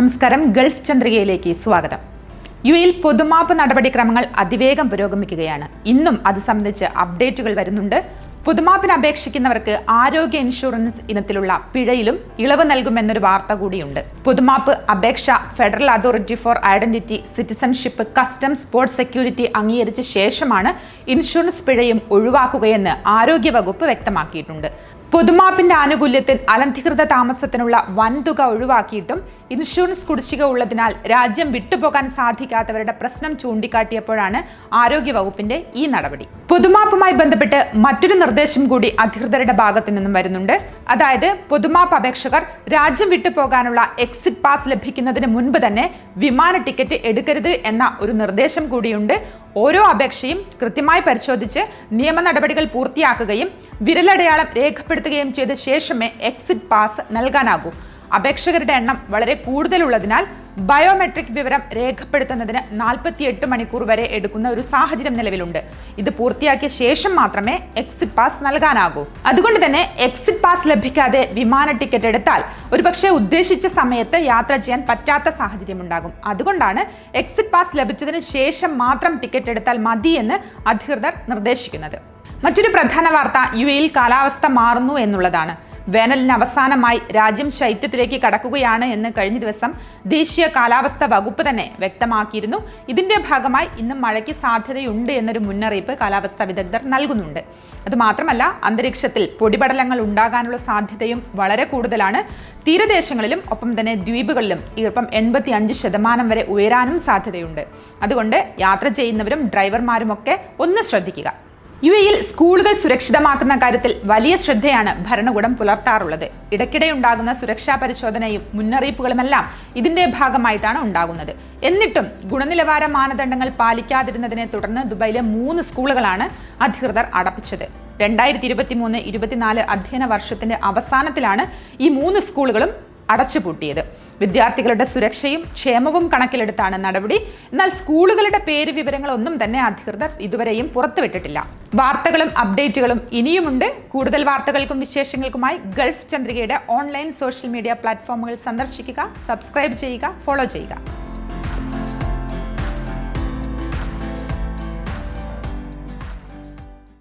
നമസ്കാരം. ഗൾഫ് ചന്ദ്രികയിലേക്ക് സ്വാഗതം. യു എയിൽ പൊതുമാപ്പ് നടപടിക്രമങ്ങൾ അതിവേഗം പുരോഗമിക്കുകയാണ്. ഇന്നും അത് സംബന്ധിച്ച് അപ്ഡേറ്റുകൾ വരുന്നുണ്ട്. പൊതുമാപ്പിന് അപേക്ഷിക്കുന്നവർക്ക് ആരോഗ്യ ഇൻഷുറൻസ് ഇനത്തിലുള്ള പിഴയിലും ഇളവ് നൽകുമെന്നൊരു വാർത്ത കൂടിയുണ്ട്. പൊതുമാപ്പ് അപേക്ഷ federal authority for identity citizenship customs sports security അംഗീകരിച്ച ശേഷമാണ് ഇൻഷുറൻസ് പിഴയും ഒഴിവാക്കുകയെന്ന് ആരോഗ്യവകുപ്പ് വ്യക്തമാക്കിയിട്ടുണ്ട്. പൊതുമാപ്പിന്റെ ആനുകൂല്യത്തിൽ അനധികൃത താമസത്തിനുള്ള വൻതുക ഒഴിവാക്കിയിട്ടും ഇൻഷുറൻസ് കുടിശ്ശിക ഉള്ളതിനാൽ രാജ്യം വിട്ടുപോകാൻ സാധിക്കാത്തവരുടെ പ്രശ്നം ചൂണ്ടിക്കാട്ടിയപ്പോഴാണ് ആരോഗ്യവകുപ്പിന്റെ ഈ നടപടി. പൊതുമാപ്പുമായി ബന്ധപ്പെട്ട് മറ്റൊരു നിർദ്ദേശം കൂടി അധികൃതരുടെ ഭാഗത്തു നിന്നും വരുന്നുണ്ട്. അതായത് പൊതുമാപ്പ് അപേക്ഷകർ രാജ്യം വിട്ടുപോകാനുള്ള എക്സിറ്റ് പാസ് ലഭിക്കുന്നതിന് മുൻപ് തന്നെ വിമാന ടിക്കറ്റ് എടുക്കരുത് എന്ന ഒരു നിർദ്ദേശം കൂടിയുണ്ട്. ഓരോ അപേക്ഷയും കൃത്യമായി പരിശോധിച്ച് നിയമ നടപടികൾ പൂർത്തിയാക്കുകയും വിരലടയാളം രേഖപ്പെടുത്തുകയും ചെയ്ത ശേഷമേ എക്സിറ്റ് പാസ് നൽകാനാകൂ. അപേക്ഷകരുടെ എണ്ണം വളരെ കൂടുതലുള്ളതിനാൽ ബയോമെട്രിക് വിവരം രേഖപ്പെടുത്തുന്നതിന് നാൽപ്പത്തിയെട്ട് മണിക്കൂർ വരെ എടുക്കുന്ന ഒരു സാഹചര്യം നിലവിലുണ്ട്. ഇത് പൂർത്തിയാക്കിയ ശേഷം മാത്രമേ എക്സിറ്റ് പാസ് നൽകാനാകൂ. അതുകൊണ്ട് തന്നെ എക്സിറ്റ് പാസ് ലഭിക്കാതെ വിമാന ടിക്കറ്റ് എടുത്താൽ ഒരുപക്ഷെ ഉദ്ദേശിച്ച സമയത്ത് യാത്ര ചെയ്യാൻ പറ്റാത്ത സാഹചര്യം ഉണ്ടാകും. അതുകൊണ്ടാണ് എക്സിറ്റ് പാസ് ലഭിച്ചതിന് ശേഷം മാത്രം ടിക്കറ്റ് എടുത്താൽ മതി എന്ന് അധികൃതർ നിർദ്ദേശിക്കുന്നത്. മറ്റൊരു പ്രധാന വാർത്ത യു എയിൽ കാലാവസ്ഥ മാറുന്നു എന്നുള്ളതാണ്. വേനലിന് അവസാനമായി രാജ്യം ശൈത്യത്തിലേക്ക് കടക്കുകയാണ് എന്ന് കഴിഞ്ഞ ദിവസം ദേശീയ കാലാവസ്ഥ വകുപ്പ് തന്നെ വ്യക്തമാക്കിയിരുന്നു. ഇതിന്റെ ഭാഗമായി ഇന്ന് മഴയ്ക്ക് സാധ്യതയുണ്ട് എന്നൊരു മുന്നറിയിപ്പ് കാലാവസ്ഥാ വിദഗ്ധർ നൽകുന്നുണ്ട്. അതുമാത്രമല്ല അന്തരീക്ഷത്തിൽ പൊടിപടലങ്ങൾ ഉണ്ടാകാനുള്ള സാധ്യതയും വളരെ കൂടുതലാണ്. തീരദേശങ്ങളിലും ഒപ്പം തന്നെ ദ്വീപുകളിലും ഈർപ്പം എൺപത്തി അഞ്ച് ശതമാനം വരെ ഉയരാനും സാധ്യതയുണ്ട്. അതുകൊണ്ട് യാത്ര ചെയ്യുന്നവരും ഡ്രൈവർമാരുമൊക്കെ ഒന്ന് ശ്രദ്ധിക്കുക. യു എയിൽ സ്കൂളുകൾ സുരക്ഷിതമാക്കുന്ന കാര്യത്തിൽ വലിയ ശ്രദ്ധയാണ് ഭരണകൂടം പുലർത്താറുള്ളത്. ഇടയ്ക്കിടെ ഉണ്ടാകുന്ന സുരക്ഷാ പരിശോധനയും മുന്നറിയിപ്പുകളുമെല്ലാം ഇതിന്റെ ഭാഗമായിട്ടാണ് ഉണ്ടാകുന്നത്. എന്നിട്ടും ഗുണനിലവാര മാനദണ്ഡങ്ങൾ പാലിക്കാതിരുന്നതിനെ തുടർന്ന് ദുബായിലെ മൂന്ന് സ്കൂളുകളാണ് അധികൃതർ അടപ്പിച്ചത്. രണ്ടായിരത്തി ഇരുപത്തി മൂന്ന് ഇരുപത്തിനാല് അധ്യയന വർഷത്തിന്റെ അവസാനത്തിലാണ് ഈ മൂന്ന് സ്കൂളുകളും അടച്ചുപൂട്ടിയത്. വിദ്യാർത്ഥികളുടെ സുരക്ഷയും ക്ഷേമവും കണക്കിലെടുത്താണ് നടപടി. എന്നാൽ സ്കൂളുകളുടെ പേര് വിവരങ്ങളൊന്നും തന്നെ അധികൃതർ ഇതുവരെയും പുറത്തുവിട്ടിട്ടില്ല. വാർത്തകളും അപ്ഡേറ്റുകളും ഇനിയുമുണ്ട്. കൂടുതൽ വാർത്തകൾക്കും വിശേഷങ്ങൾക്കുമായി ഗൾഫ് ചന്ദ്രികയുടെ ഓൺലൈൻ സോഷ്യൽ മീഡിയ പ്ലാറ്റ്ഫോമുകൾ സന്ദർശിക്കുക സബ്സ്ക്രൈബ് ചെയ്യുക ഫോളോ ചെയ്യുക.